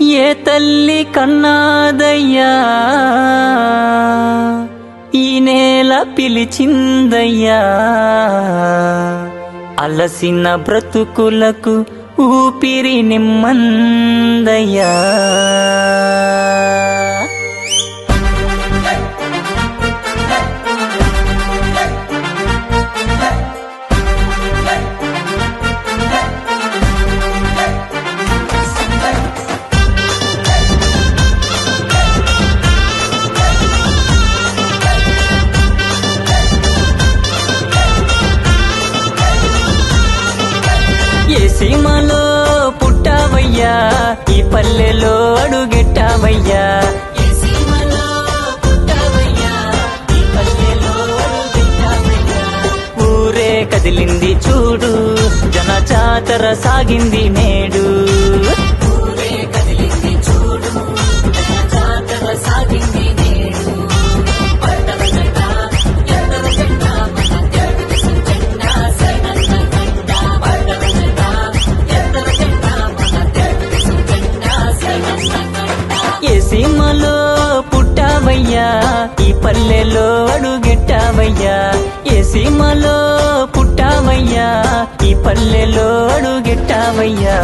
ఏ తల్లి కన్నాదయ్యా? ఈ నేల పిలిచిందయ్యా? అలసిన బ్రతుకులకు ఊపిరి నిమ్మందయ్యా. పుట్టావయ్యా ఈ పల్లెలో అడుగెట్టావయ్యా. ఈ పల్లెలో ఊరే కదిలింది చూడు జన జాతర సాగింది నేడు. జెండా. పుట్టావయ్యా ఈ పల్లెలో అడుగెట్టావయ్యా ఏ సీమలో పుట్టావయ్యా ఈ పల్లెలో అడుగెట్టావయ్యా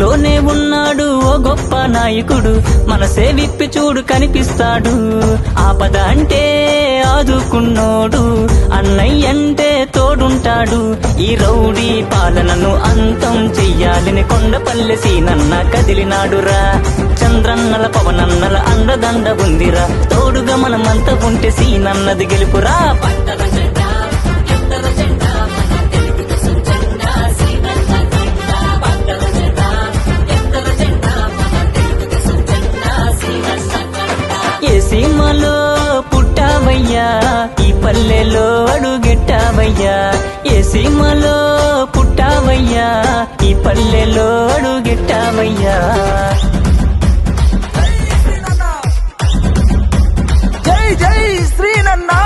మనలోనే ఉన్నాడు ఓ గొప్ప నాయకుడు. మనసే విప్పి చూడు కనిపిస్తాడు. ఆపద అంటే ఆదుకున్నోడు. అన్నయ్య అంటే తోడుంటాడు. ఈ రౌడీ పాలనను అంతం చెయ్యాలని కొండపల్లె సీనన్న కదిలినాడురా. చంద్రన్నల పవనన్నల అండదండ ఉందిరా. తోడుగా మనమంతా ఉంటే సీనన్నది గెలుపురా. పట్టణ సీమలో పుట్టావయ్యా ఈ పల్లెలో అడుగెట్టావయ్యా ఏ సీమలో పుట్టావయ్యా ఈ పల్లెలో అడుగెట్టావయ్యా జై జై శ్రీనన్నా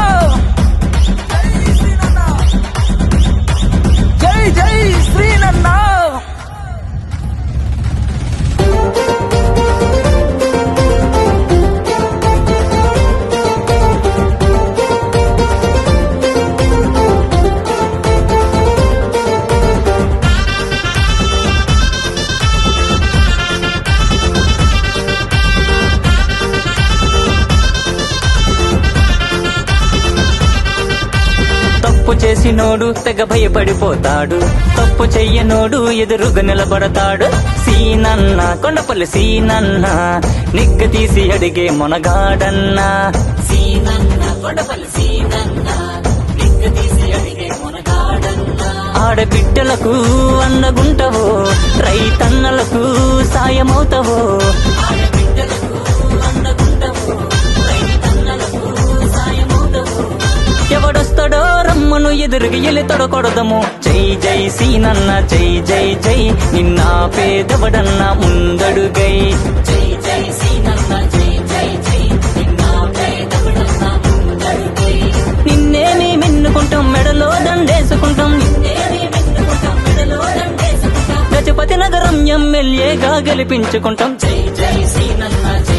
చేసినోడు తెగ భయపడిపోతాడు. తప్పు చెయ్యనోడు ఎదురుగా నిలబడతాడు. సీనన్న కొండపల్లి సీనన్న నిగ్గ తీసి అడిగే మొనగాడన్నా. సీనన్న కొండపల్లి సీనన్న నిగ్గ తీసి అడిగే మొనగాడన్నా. ఆడబిడ్డలకు అన్నగుంటవో రైతన్నలకు సాయమవుతావో ఎదురుగా ఎలితొడ కొడదము జై జై సీనన్న జై జై జై. నిన్న పేదవడన్న ముందడుగై. జై జై సీనన్న జై జై జై. నిన్న పేదవడన్న ముందడుగై. నిన్నేమి మిన్నుకుంటాం మెడలో దండేసుకుంటాం. నిన్నేమి గజపతి నగరం ఎమ్మెల్యేగా గెలిపించుకుంటాం. జై జై సీనన్న జై